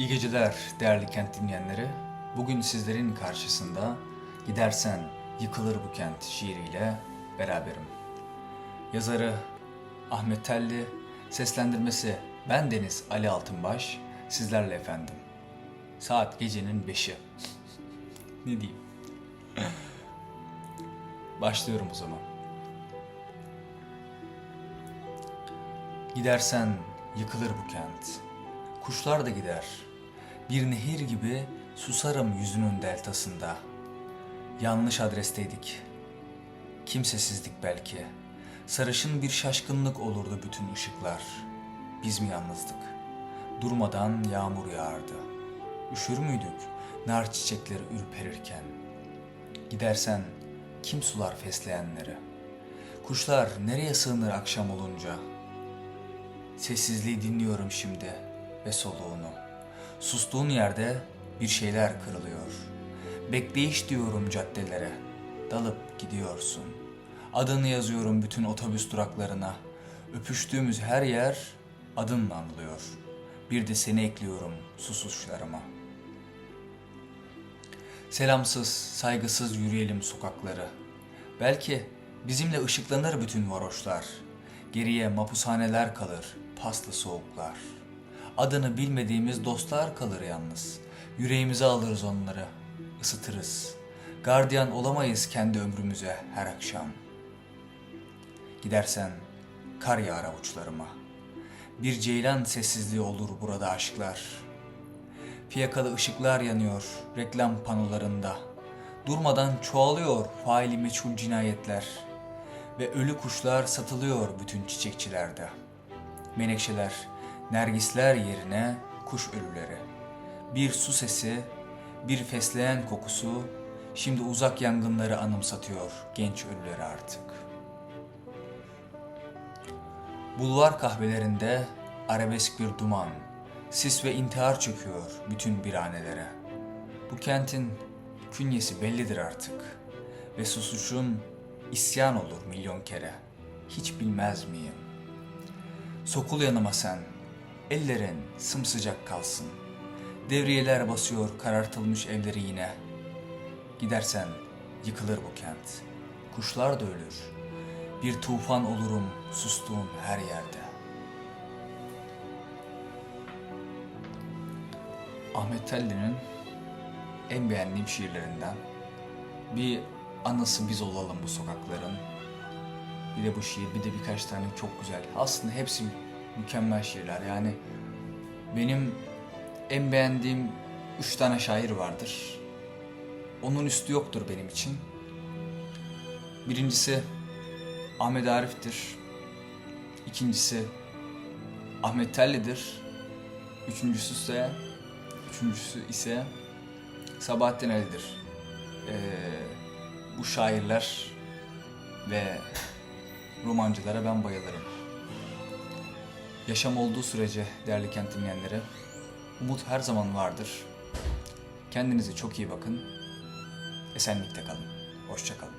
İyi geceler değerli kent dinleyenleri. Bugün sizlerin karşısında Gidersen Yıkılır Bu Kent şiiriyle beraberim. Yazarı Ahmet Telli, seslendirmesi ben Deniz Ali Altınbaş, sizlerle efendim. Saat gecenin beşi. ne diyeyim? Başlıyorum o zaman. Gidersen yıkılır bu kent. Kuşlar da gider. Bir nehir gibi susarım yüzünün deltasında. Yanlış adresteydik. Kimsesizdik belki. Sarışın bir şaşkınlık olurdu bütün ışıklar. Biz mi yalnızdık? Durmadan yağmur yağardı. Üşür müydük nar çiçekleri ürperirken? Gidersen kim sular fesleğenleri? Kuşlar nereye sığınır akşam olunca? Sessizliği dinliyorum şimdi ve soluğunu. Sustuğun yerde bir şeyler kırılıyor. Bekleyiş diyorum caddelere. Dalıp gidiyorsun. Adını yazıyorum bütün otobüs duraklarına. Öpüştüğümüz her yer adınla anılıyor. Bir de seni ekliyorum susuşlarıma. Selamsız, saygısız yürüyelim sokakları. Belki bizimle ışıklanır bütün varoşlar. Geriye mapushaneler kalır, paslı soğuklar. Adını bilmediğimiz dostlar kalır yalnız. Yüreğimize alırız onları, ısıtırız. Gardiyan olamayız kendi ömrümüze her akşam. Gidersen kar yağar avuçlarıma. Bir ceylan sessizliği olur burada aşklar. Fiyakalı ışıklar yanıyor reklam panolarında. Durmadan çoğalıyor faili meçhul cinayetler. Ve ölü kuşlar satılıyor bütün çiçekçilerde. Menekşeler, nergisler yerine kuş ölüleri. Bir su sesi, bir fesleğen kokusu şimdi uzak yangınları anımsatıyor genç ölüleri artık. Bulvar kahvelerinde arabesk bir duman, sis ve intihar çöküyor bütün biranelere. Bu kentin künyesi bellidir artık ve susuşun isyan olur milyon kere. Hiç bilmez miyim? Sokul yanıma sen, ellerin sımsıcak kalsın. Devriyeler basıyor karartılmış evleri yine. Gidersen yıkılır bu kent. Kuşlar da ölür. Bir tufan olurum sustuğun her yerde. Ahmet Telli'nin en beğendiğim şiirlerinden. Bir anası biz olalım bu sokakların. Bir de bu şiir, bir de birkaç tane çok güzel. Aslında hepsi mükemmel şiirler. Yani benim en beğendiğim üç tane şair vardır. Onun üstü yoktur benim için. Birincisi Ahmet Arif'tir. İkincisi Ahmet Telli'dir. Üçüncüsü ise üçüncüsü ise Sabahattin Ali'dir. Ee, bu şairler ve romancılara ben bayılırım. Yaşam olduğu sürece değerli kent dinleyenlere umut her zaman vardır. Kendinize çok iyi bakın. Esenlikte kalın. Hoşça kalın.